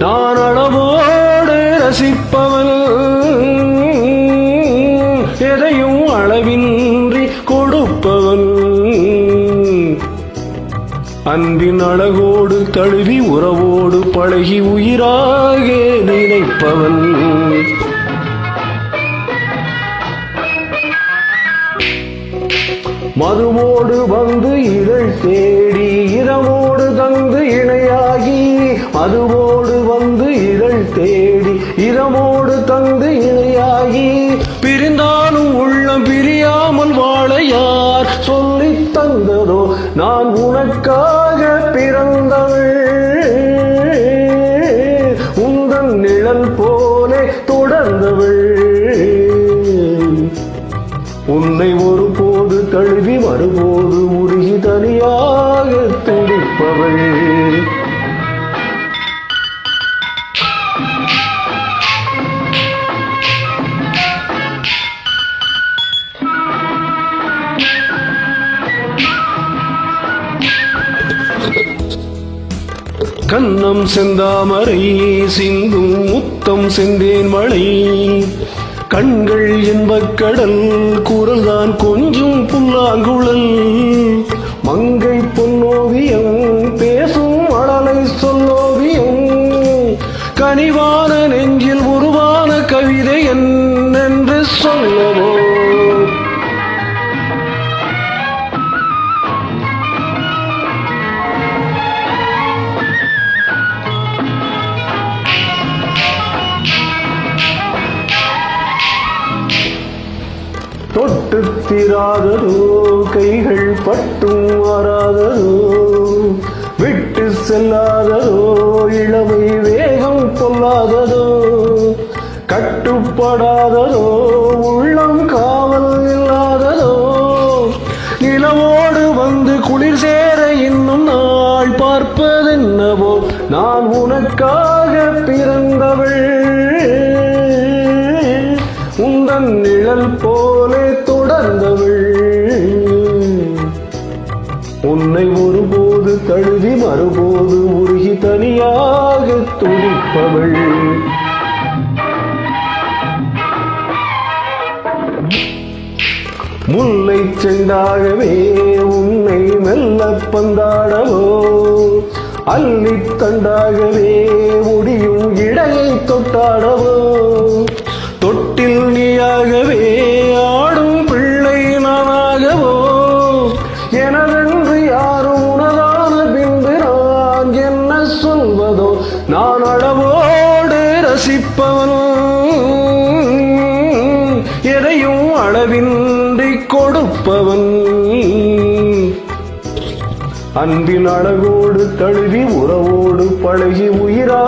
நான் அளவோடு ரசிப்பவன் எதையும் அளவின்றி கொடுப்பவன் அன்பின் அழகோடு தழுவி உறவோடு பழகி உயிராக நினைப்பவன் மதுவோடு வந்து இதழ் தேடி இரவோடு தந்து இணையாகி மதுவோடு இரமோடு தந்து இணையாகி பிரிந்தாலும் உள்ளம் பிரியாமல் வாழ யார் சொல்லித் தந்ததோ நான் உனக்காக பிறந்தவள். உந்தன் நிழல் போலே தொடர்ந்தவள். கண்ணம் செந்தாமரை சிந்தும் முத்தம் செந்தேன் மழை. கண்கள் என்பக் கடல் குரல்தான் கொஞ்சம் புல்லாங்குழல். மங்கை பொன்னோவியம் பேசும் அழலை சொல்லோவியம். கனிவான நெஞ்சில் உருவான கவிதை என்னென்று சொல்லவோ? தொட்டு தீராததோ கைகள் பட்டும் வராததோ விட்டு செல்லாததோ இளமை வேகம் கொள்ளாததோ கட்டுப்படாததோ உள்ளம் காவல் இல்லாததோ நிலவோடு வந்து குளிர் சேர இன்னும் நாள் பார்ப்பதென்னவோ நான் உனக்காக பிறந்தவள். உந்தன் நிழல் போ உன்னை ஒருபோது தழுவி மறுபோது உருகி தனியாக துடிப்பவள். முல்லை செண்டாகவே உன்னை மெல்ல பந்தாடவோ? அள்ளித் தண்டாகவே முடியும் இடையை தொட்டாடவோ? எதையும் அளவின்றி கொடுப்பவன். அன்பின் அழகோடு தழுவி உறவோடு பழகி உயிரா